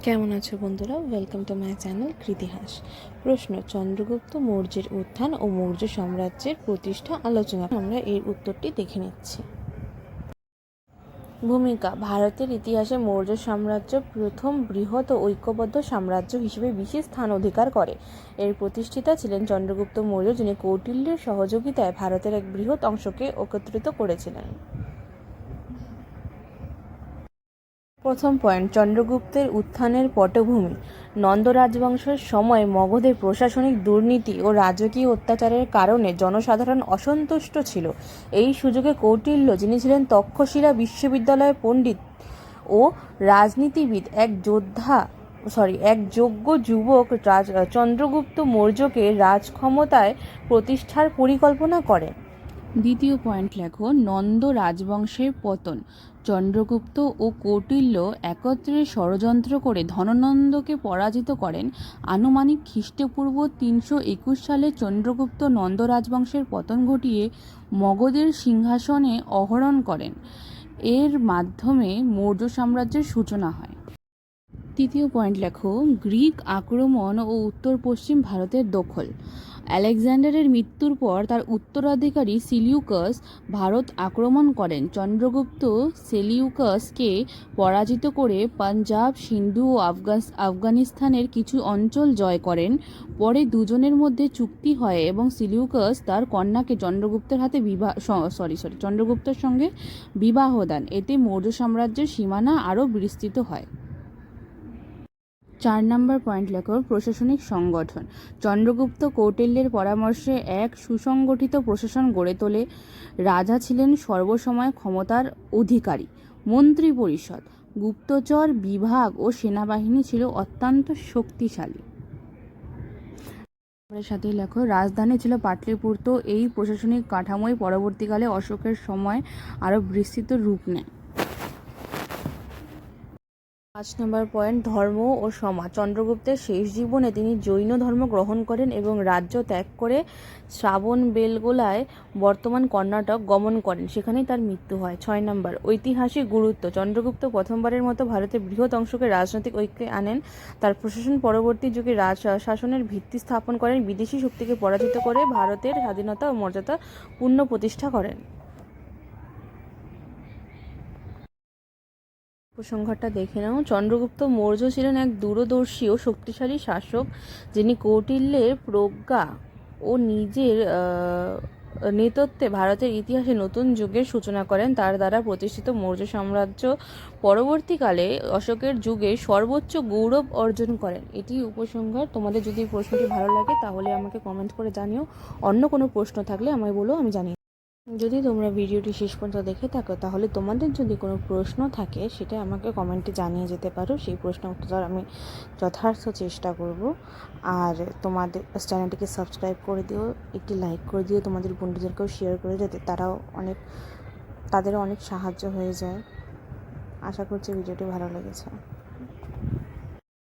কেমন আছো বন্ধুরা? ওয়েলকাম টু মাই চ্যানেল কৃতিহাস প্রশ্ন, চন্দ্রগুপ্ত মৌর্যের উত্থান ও মৌর্য সাম্রাজ্যের প্রতিষ্ঠা আলোচনা। আমরা এর উত্তরটি দেখে নিচ্ছি। ভূমিকা, ভারতের ইতিহাসে মৌর্য সাম্রাজ্য প্রথম বৃহৎ ও ঐক্যবদ্ধ সাম্রাজ্য হিসেবে বিশেষ স্থান অধিকার করে। এর প্রতিষ্ঠিতা ছিলেন চন্দ্রগুপ্ত মৌর্য, যিনি কৌটিল্যের সহযোগিতায় ভারতের এক বৃহৎ অংশকে একত্রিত করেছিলেন। প্রথম পয়েন্ট, চন্দ্রগুপ্তের উত্থানের পটভূমি। নন্দ রাজবংশের সময় মগধের প্রশাসনিক দুর্নীতি ও রাজকীয় অত্যাচারের কারণে জনসাধারণ অসন্তুষ্ট ছিল। এই সুযোগে কৌটিল্য, যিনি ছিলেন তক্ষশিলা বিশ্ববিদ্যালয়ের পণ্ডিত ও রাজনীতিবিদ, এক যোদ্ধা সরি এক যোগ্য যুবক রাজ, চন্দ্রগুপ্ত মৌর্যকে রাজক্ষমতায় প্রতিষ্ঠার পরিকল্পনা করেন। দ্বিতীয় পয়েন্ট লেখো, নন্দ রাজবংশের পতন। চন্দ্রগুপ্ত ও কৌটিল্য একত্রে ষড়যন্ত্র করে ধননন্দকে পরাজিত করেন। আনুমানিক খ্রিস্টপূর্ব তিনশো একুশ সালে চন্দ্রগুপ্ত নন্দ রাজবংশের পতন ঘটিয়ে মগধের সিংহাসনে অহরণ করেন। এর মাধ্যমে মৌর্য সাম্রাজ্যের সূচনা হয়। তৃতীয় পয়েন্ট লেখো, গ্রিক আক্রমণ ও উত্তর পশ্চিম ভারতের দখল। আলেকজান্ডারের মৃত্যুর পর তার উত্তরাধিকারী সিলিউকাস ভারত আক্রমণ করেন। চন্দ্রগুপ্ত সেলিউকাসকে পরাজিত করে পাঞ্জাব, সিন্ধু ও আফগাস আফগানিস্তানের কিছু অঞ্চল জয় করেন। পরে দুজনের মধ্যে চুক্তি হয় এবং সিলিউকাস তার কন্যাকে চন্দ্রগুপ্তের হাতে বিবাহ সরি সরি চন্দ্রগুপ্তের সঙ্গে বিবাহ দেন। এতে মৌর্য সাম্রাজ্যের সীমানা আরও বিস্তৃত হয়। চার নম্বর পয়েন্ট লেখো, প্রশাসনিক সংগঠন। চন্দ্রগুপ্ত কৌটিল্যের পরামর্শে এক সুসংগঠিত প্রশাসন গড়ে তোলে। রাজা ছিলেন সর্বসময় ক্ষমতার অধিকারী। মন্ত্রী পরিষদ গুপ্তচর বিভাগ ও সেনাবাহিনী ছিল অত্যন্ত শক্তিশালী। সাথে লেখো, রাজধানী ছিল পাটলিপুত্র এই প্রশাসনিক কাঠামোই পরবর্তীকালে অশোকের সময় আরও বিস্তৃত রূপ নেয়। পাঁচ নম্বর পয়েন্ট, ধর্ম ও সমাজ। চন্দ্রগুপ্তের শেষ জীবনে তিনি জৈন ধর্ম গ্রহণ করেন এবং রাজ্য ত্যাগ করে শ্রাবণ বেলগোলায় বর্তমান কর্ণাটক গমন করেন। সেখানেই তার মৃত্যু হয়। ছয় নম্বর, ঐতিহাসিক গুরুত্ব। চন্দ্রগুপ্ত প্রথমবারের মতো ভারতের বৃহৎ অংশকে রাজনৈতিক ঐক্যে আনেন। তার প্রশাসন পরবর্তী যুগে রাজ শাসনের ভিত্তি স্থাপন করেন। বিদেশি শক্তিকে পরাজিত করে ভারতের স্বাধীনতা ও মর্যাদা পূর্ণ প্রতিষ্ঠা করেন। উপসংহারটা দেখে নাও। চন্দ্রগুপ্ত মৌর্য ছিলেন এক দূরদর্শী ও শক্তিশালী শাসক, যিনি কৌটিল্যের প্রজ্ঞা ও নিজের নেতৃত্বে ভারতের ইতিহাসে নতুন যুগের সূচনা করেন। তার দ্বারা প্রতিষ্ঠিত মৌর্য সাম্রাজ্য পরবর্তীকালে অশোকের যুগে সর্বোচ্চ গৌরব অর্জন করেন। এটি উপসংহার। তোমাদের যদি প্রশ্নটি ভালো লাগে, তাহলে আমাকে কমেন্ট করে জানিও। অন্য কোনো প্রশ্ন থাকলে আমায় বলো, আমি জানি যদি তোমরা ভিডিওটি শেষ পর্যন্ত দেখে থাকো, তাহলে তোমাদের যদি কোনো প্রশ্ন থাকে, সেটা আমাকে কমেন্টে জানিয়ে যেতে পারো। সেই প্রশ্ন উত্তর আমি যথার্থ চেষ্টা করব। আর তোমাদের চ্যানেলটিকে সাবস্ক্রাইব করে দিও, একটি লাইক করে দিও, তোমাদের বন্ধুদেরকেও শেয়ার করে যাতে তারাও অনেক তাদেরও অনেক সাহায্য হয়ে যায়। আশা করছি ভিডিওটি ভালো লেগেছে।